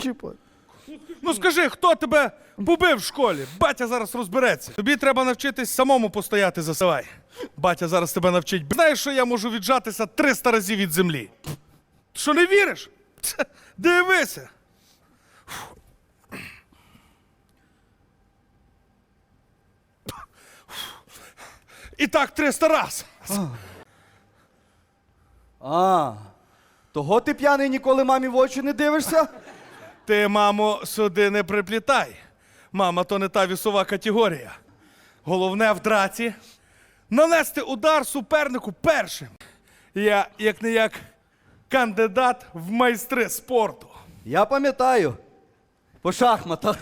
чіпай. Ну скажи, хто тебе побив в школі? Батя зараз розбереться. Тобі треба навчитись самому постояти за себе. Батя зараз тебе навчить. Знаєш, що я можу віджатися 300 разів від землі? Що не віриш? Дивися. І так 300 раз. А. Того ти п'яний ніколи мамі в очі не дивишся? Ти, мамо, сюди не приплітай. Мама, то не та вісова категорія. Головне в драці нанести удар супернику першим. Я, як не як, кандидат в майстри спорту. Я пам'ятаю. По шахматах.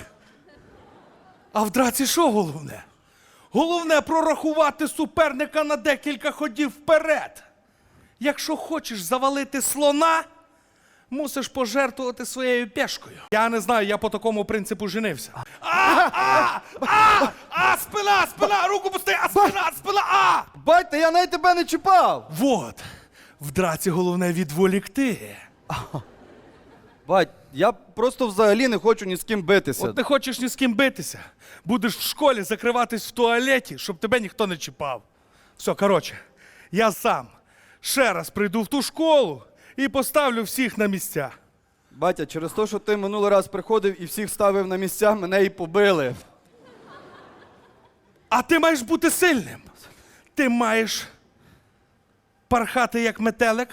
А в драці що головне? Головне прорахувати суперника на декілька ходів вперед. Якщо хочеш завалити слона, мусиш пожертвувати своєю пешкою. Я не знаю, я по такому принципу женився. А, а, а, а, спина, спина, руку пусти, а спина, спина, а! Батьте, я навіть тебе не чіпав. Вот. В драці головне відволікти. Бать, я просто взагалі не хочу ні з ким битися. От не хочеш ні з ким битися. Будеш в школі закриватись в туалеті, щоб тебе ніхто не чіпав. Все, коротше, я сам ще раз прийду в ту школу і поставлю всіх на місця. Батя, через те, що ти минулий раз приходив і всіх ставив на місця, мене і побили. А ти маєш бути сильним. Ти маєш пархати як метелик,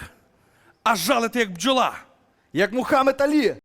а жалити як бджола. Як Мухаммед Алі.